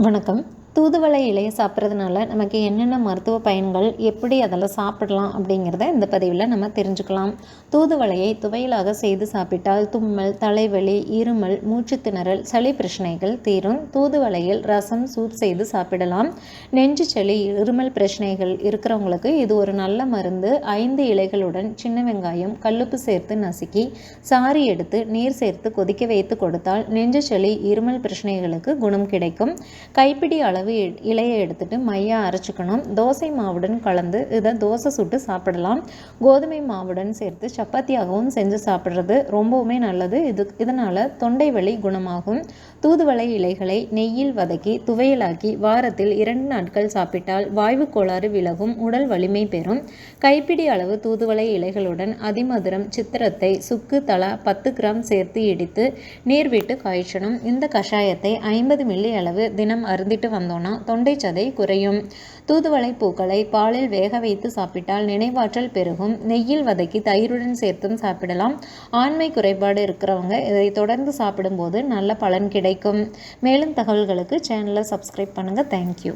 வணக்கம். தூதுவளை இலையை சாப்பிட்றதுனால நமக்கு என்னென்ன மருத்துவ பயன்கள் எப்படி அதெல்லாம் சாப்பிடலாம் அப்படிங்கிறத இந்த பதிவில் நம்ம தெரிஞ்சுக்கலாம். தூதுவளையை துவையலாக செய்து சாப்பிட்டால் தும்மல் தலைவலி இருமல் மூச்சுத்திணறல் சளி பிரச்சனைகள் தீரும். தூதுவளையில் ரசம் சூப் செய்து சாப்பிடலாம். நெஞ்சு சளி இருமல் பிரச்சனைகள் இருக்கிறவங்களுக்கு இது ஒரு நல்ல மருந்து. ஐந்து இலைகளுடன் சின்ன வெங்காயம் கல்லுப்பு சேர்த்து நசுக்கி சாறு எடுத்து நீர் சேர்த்து கொதிக்க வைத்து கொடுத்தால் நெஞ்சு சளி இருமல் பிரச்சனைகளுக்கு குணம் கிடைக்கும். கைப்பிடி அளவு அளவு இலையை எடுத்துட்டு மையாக அரைச்சிக்கணும். தோசை மாவுடன் கலந்து இதை தோசை சுட்டு சாப்பிடலாம். கோதுமை மாவுடன் சேர்த்து சப்பாத்தியாகவும் செஞ்சு சாப்பிட்றது ரொம்பவுமே நல்லது. இது இதனால் தொண்டை வலி குணமாகும். தூதுவளை இலைகளை நெய்யில் வதக்கி துவையலாக்கி வாரத்தில் இரண்டு நாட்கள் சாப்பிட்டால் வாய்வு கோளாறு விலகும் உடல் வலிமை பெறும். கைப்பிடி அளவு தூதுவளை இலைகளுடன் அதிமதுரம் சித்திரத்தை சுக்கு தலா பத்து கிராம் சேர்த்து இடித்து நீர் விட்டு காய்ச்சணும். இந்த கஷாயத்தை ஐம்பது மில்லி அளவு தினம் அருந்திட்டு வந்தோம்னா தொண்டை சதை குறையும். தூதுவளை பூக்களை பாலில் வேக வைத்து சாப்பிட்டால் நினைவாற்றல் பெருகும். நெய்யில் வதக்கி தயிருடன் சேர்த்தும் சாப்பிடலாம். ஆண்மை குறைபாடு இருக்கிறவங்க இதை தொடர்ந்து சாப்பிடும்போது நல்ல பலன் கிடைக்கும். மேலும் தகவல்களுக்கு சேனலை சப்ஸ்கிரைப் பண்ணுங்கள் தேங்க்யூ